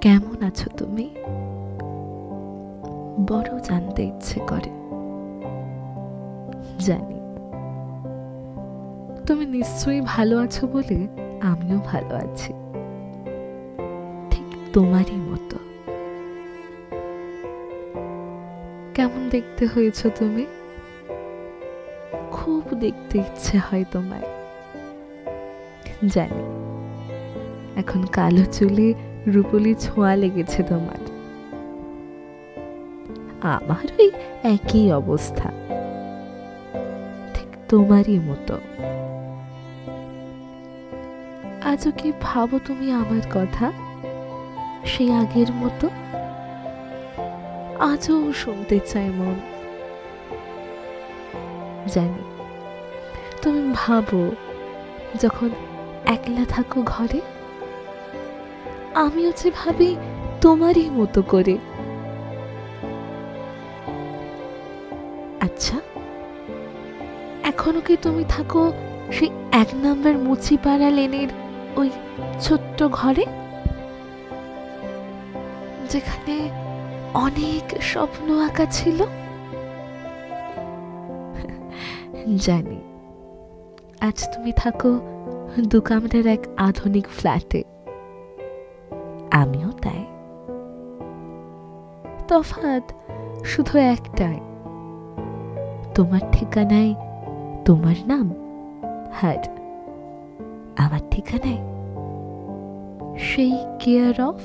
কেমন আছো তুমি? বড় জানতে ইচ্ছে করে। জানি। তুমি নিশ্চয়ই ভালো আছো বলে আমিও ভালো আছি। ঠিক তোমারই মতো। কেমন দেখতে হয়েছ তুমি? খুব দেখতে ইচ্ছে হয় তোমায়। জানি। এখন কালো চুলে রূপলি ছোঁয়া লেগেছে তোমার। আমার ওই একই অবস্থা। ঠিক তোমারই মতো। আজও কি ভাবো তুমি আমার কথা? সেই আগের মতো? আজও শুনতে চাই মন। জানি, তুমি ভাবো, যখন একলা থাকো ঘরে আমিও যে ভাবি তোমারই মতো করে। আচ্ছা এখনও কি তুমি থাকো সেই এক নম্বর মুচিপাড়া লেনের ওই ছোট্ট ঘরে? যেখানে অনেক স্বপ্ন আঁকা ছিল? জানি, আজ তুমি থাকো দু এক আধুনিক ফ্ল্যাটে। আমিও তাই। তফাত শুধু একটাই। তোমার ঠিকানায় তোমার নাম আর আমার ঠিকানায় সেই কেয়ার অফ